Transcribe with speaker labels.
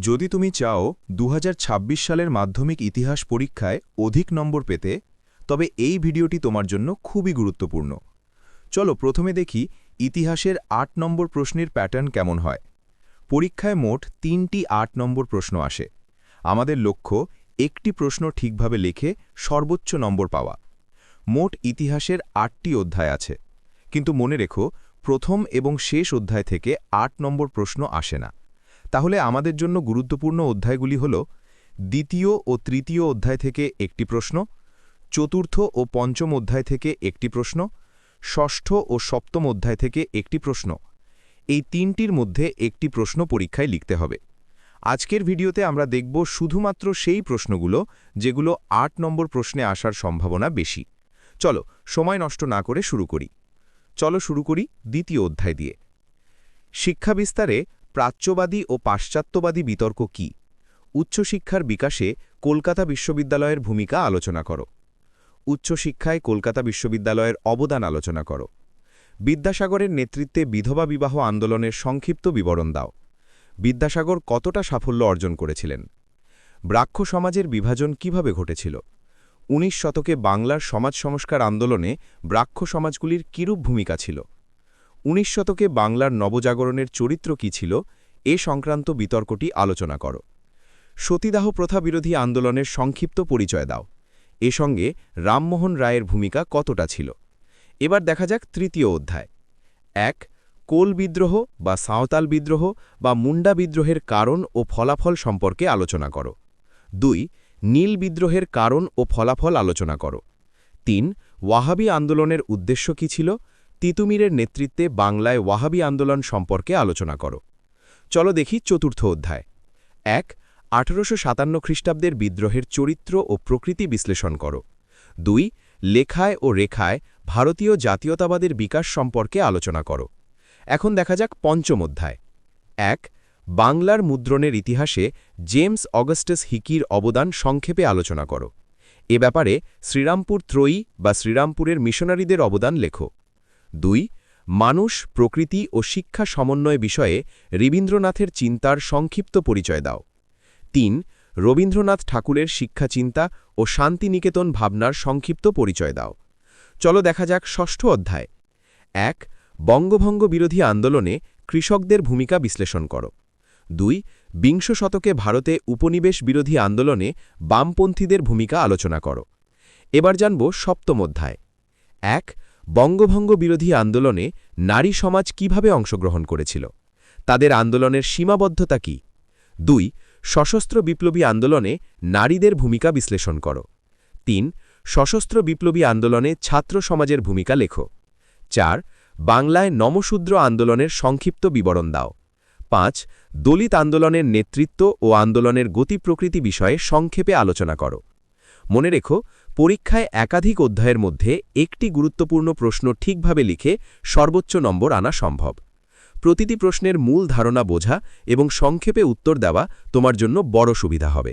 Speaker 1: যদি তুমি চাও দু হাজার ছাব্বিশ সালের মাধ্যমিক ইতিহাস পরীক্ষায় অধিক নম্বর পেতে, তবে এই ভিডিওটি তোমার জন্য খুবই গুরুত্বপূর্ণ। চলো প্রথমে দেখি ইতিহাসের আট নম্বর প্রশ্নের প্যাটার্ন কেমন হয়। পরীক্ষায় মোট তিনটি আট নম্বর প্রশ্ন আসে। আমাদের লক্ষ্য, একটি প্রশ্ন ঠিকভাবে লিখে সর্বোচ্চ নম্বর পাওয়া। মোট ইতিহাসের আটটি অধ্যায় আছে। কিন্তু মনে রেখো, প্রথম এবং শেষ অধ্যায় থেকে আট নম্বর প্রশ্ন আসে না। তাহলে আমাদের জন্য গুরুত্বপূর্ণ অধ্যায়গুলি হল দ্বিতীয় ও তৃতীয় অধ্যায় থেকে একটি প্রশ্ন, চতুর্থ ও পঞ্চম অধ্যায় থেকে একটি প্রশ্ন, ষষ্ঠ ও সপ্তম অধ্যায় থেকে একটি প্রশ্ন। এই তিনটির মধ্যে একটি প্রশ্ন পরীক্ষায় লিখতে হবে। আজকের ভিডিওতে আমরা দেখব শুধুমাত্র সেই প্রশ্নগুলো যেগুলো আট নম্বর প্রশ্নে আসার সম্ভাবনা বেশি। চলো, সময় নষ্ট না করে শুরু করি। চলো শুরু করি দ্বিতীয় অধ্যায় দিয়ে। শিক্ষা বিস্তারে প্রাচ্যবাদী ও পাশ্চাত্যবাদী বিতর্ক কি? উচ্চশিক্ষার বিকাশে কলকাতা বিশ্ববিদ্যালয়ের ভূমিকা আলোচনা করো। উচ্চশিক্ষায় কলকাতা বিশ্ববিদ্যালয়ের অবদান আলোচনা করো। বিদ্যাসাগরের নেতৃত্বে বিধবা বিবাহ আন্দোলনের সংক্ষিপ্ত বিবরণ দাও। বিদ্যাসাগর কতটা সাফল্য অর্জন করেছিলেন? ব্রাক্ষ সমাজের বিভাজন কীভাবে ঘটেছিল? উনিশ শতকে বাংলার সমাজ সংস্কার আন্দোলনে ব্রাক্ষ সমাজগুলির কিরূপ ভূমিকা ছিল? উনিশ শতকে বাংলার নবজাগরণের চরিত্র কি ছিল, এ সংক্রান্ত বিতর্কটি আলোচনা করো। সতীদাহ প্রথা বিরোধী আন্দোলনের সংক্ষিপ্ত পরিচয় দাও। এ সঙ্গে রামমোহন রায়ের ভূমিকা কতটা ছিল? এবার দেখা যাক তৃতীয় অধ্যায়। এক, কোল বিদ্রোহ বা সাঁওতাল বিদ্রোহ বা মুন্ডা বিদ্রোহের কারণ ও ফলাফল সম্পর্কে আলোচনা করো। দুই, নীল বিদ্রোহের কারণ ও ফলাফল আলোচনা করো। তিন, ওয়াহাবি আন্দোলনের উদ্দেশ্য কি ছিল? তিতুমিরের নেতৃত্বে বাংলায় ওয়াহাবি আন্দোলন সম্পর্কে আলোচনা করো। চলো দেখি চতুর্থ অধ্যায়। এক, আঠারোশো সাতান্ন খ্রিস্টাব্দের বিদ্রোহের চরিত্র ও প্রকৃতি বিশ্লেষণ করো। দুই, লেখায় ও রেখায় ভারতীয় জাতীয়তাবাদের বিকাশ সম্পর্কে আলোচনা করো। এখন দেখা যাক পঞ্চম অধ্যায়। এক, বাংলার মুদ্রণের ইতিহাসে জেমস অগাস্টাস হিকির অবদান সংক্ষেপে আলোচনা করো। এ ব্যাপারে শ্রীরামপুর ত্রয়ী বা শ্রীরামপুরের মিশনারিদের অবদান লেখো। দুই, মানুষ, প্রকৃতি ও শিক্ষা সমন্বয় বিষয়ে রবীন্দ্রনাথের চিন্তার সংক্ষিপ্ত পরিচয় দাও। তিন, রবীন্দ্রনাথ ঠাকুরের শিক্ষা চিন্তা ও শান্তিনিকেতন ভাবনার সংক্ষিপ্ত পরিচয় দাও। চলো দেখা যাক ষষ্ঠ অধ্যায়। এক, বঙ্গভঙ্গ বিরোধী আন্দোলনে কৃষকদের ভূমিকা বিশ্লেষণ করো। দুই, বিংশ শতকে ভারতে উপনিবেশ বিরোধী আন্দোলনে বামপন্থীদের ভূমিকা আলোচনা করো। এবার জানব সপ্তম অধ্যায়। এক বঙ্গভঙ্গ বিরোধী আন্দোলনে নারী সমাজ কীভাবে অংশগ্রহণ করেছিল? তাদের আন্দোলনের সীমাবদ্ধতা কি? দুই, সশস্ত্র বিপ্লবী আন্দোলনে নারীদের ভূমিকা বিশ্লেষণ করো। তিন, সশস্ত্র বিপ্লবী আন্দোলনে ছাত্র সমাজের ভূমিকা লেখো। চার, বাংলায় নমশূদ্র আন্দোলনের সংক্ষিপ্ত বিবরণ দাও। পাঁচ, দলিত আন্দোলনের নেতৃত্ব ও আন্দোলনের গতি প্রকৃতি বিষয়ে সংক্ষেপে আলোচনা করো। মনে রেখো, পরীক্ষায় একাধিক অধ্যায়ের মধ্যে একটি গুরুত্বপূর্ণ প্রশ্ন ঠিকভাবে লিখে সর্বোচ্চ নম্বর আনা সম্ভব। প্রতিটি প্রশ্নের মূল ধারণা বোঝা এবং সংক্ষেপে উত্তর দেওয়া তোমার জন্য বড় সুবিধা হবে।